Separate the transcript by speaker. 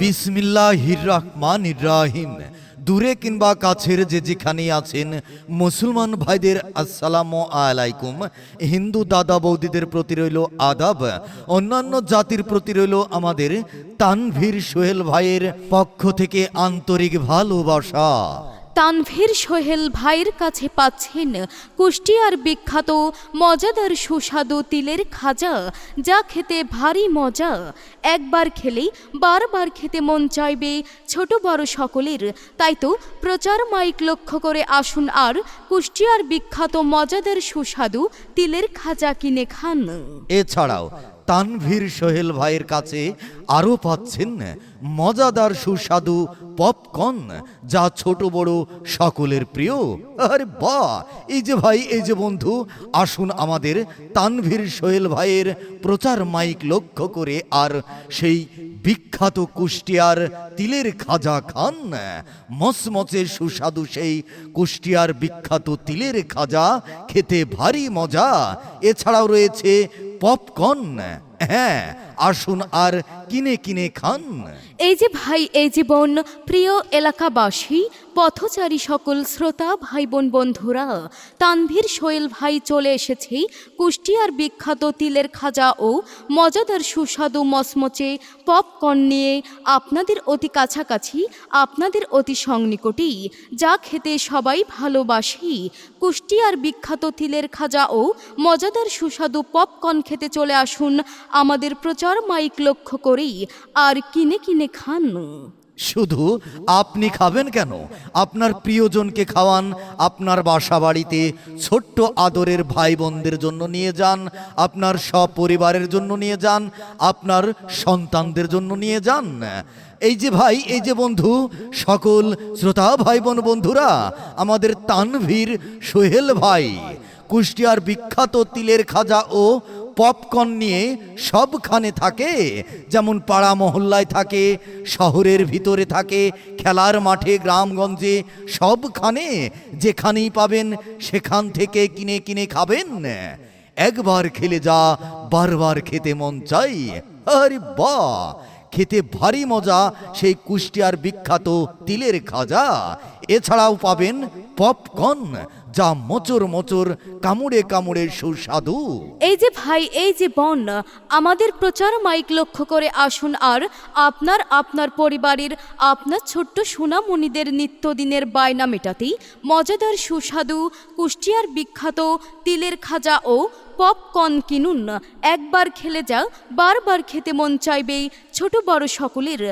Speaker 1: বিসমিল্লাহির রহমান ইব্রাহিম দূরে কিংবা কাছের যে যেখানে আছেন, মুসলমান ভাইদের আসসালামু আলাইকুম। হিন্দু দাদা বৌদিদের প্রতি রইল আদাব, অন্যান্য জাতির প্রতি রইল আমাদের তানভীর সোহেল ভাইয়ের পক্ষ থেকে আন্তরিক ভালোবাসা।
Speaker 2: তানভীর সোহেল ভাইয়ের কাছে পাচ্ছেন কুষ্টিয়ার বিখ্যাত মজাদার সুস্বাদু তিলের খাজা, যা খেতে ভারী মজা। একবার খেলেই বারবার খেতে মন চাইবে ছোট বড় সকলের। তাই তো প্রচার মাইক লক্ষ্য করে আসুন আর কুষ্টিয়ার বিখ্যাত মজাদার সুস্বাদু তিলের খাজা কিনে খান।
Speaker 1: এছাড়াও তানভীর সোহেল ভাইয়ের কাছে আরও পাচ্ছেন মজাদার সুস্বাদু পপকর্ন, যা ছোট বড় সকলের প্রিয়। আরে বাহ! এই যে ভাই, এই যে বন্ধু, আসুন আমাদের তানভীর সোহেল ভাইয়ের প্রচার মাইক লক্ষ্য করে আর সেই বিখ্যাত কুষ্টিয়ার তিলের খাজা খান, মচমচে সুস্বাদু সেই কুষ্টিয়ার বিখ্যাত তিলের খাজা, খেতে ভারী মজা। এছাড়াও রয়েছে পপকর্ন হ্যাঁ আসুন আর কিনে কিনে খান।
Speaker 2: এই যে ভাই, এই যে বোন, প্রিয় এলাকাবাসী, পথচারী সকল শ্রোতা ভাই বোন বন্ধুরা, তানভীর সোহেল ভাই চলে এসেছে কুষ্টিয়ার বিখ্যাত তিলের খাজা ও মজাদার সুস্বাদু মচমচে পপকর্ন নিয়ে আপনাদের অতি কাছাকাছি, আপনাদের অতি সংনিকটেই, যা খেতে সবাই ভালোবাসি। কুষ্টিয়ার বিখ্যাত তিলের খাজা ও মজাদার সুস্বাদু পপকর্ন খেতে চলে আসুন আমাদের প্রচার মাইক লক্ষ্য করেই আর কিনে কিনে খান।
Speaker 1: শুধু আপনি খাবেন কেন? আপনার প্রিয়জনকে খাওয়ান, আপনার বাসা বাড়িতে ছোট্ট আদরের ভাই বোনদের জন্য নিয়ে যান, আপনার সপরিবারের জন্য নিয়ে যান, আপনার সন্তানদের জন্য নিয়ে যান। এই যে ভাই, এই যে বন্ধু, সকল শ্রোতা ভাই বোন বন্ধুরা, আমাদের তানভীর সোহেল ভাই, কুষ্টিয়ার বিখ্যাত তিলের খাজা ও পপকর্ন নিয়ে সবখানে থাকে, যেমন পাড়া মহল্লায় থাকে, শহরের ভিতরে থাকে, খেলার মাঠে, গ্রামগঞ্জে, সবখানে যেখানেই পাবেন, সেখান থেকে কিনে কিনে খাবেন। একবার খেলে যা, বারবার খেতে মন চাই। আরে বাহ! খেতে ভারী মজা, সেই কুষ্টিয়ার বিখ্যাত তিলের খাজা। এছাড়াও পাবেন পপকর্ন যা মোচর মোচর, কামড়ে কামড়ে সুস্বাদু।
Speaker 2: এই যে ভাই, এই যে বোন, আমাদের প্রচার মাইক লক্ষ্য করে আসুন আর আপনার আপনার পরিবারের, আপনার ছোট্ট সোনামণিদের নিত্যদিনের বায়না মেটাতেই মজাদার সুস্বাদু, কুষ্টিয়ার বিখ্যাত তিলের খাজা ও পপকর্ন কিনুন। একবার খেলে যা বারবার খেতে মন চাইবেই ছোট বড় সকলের।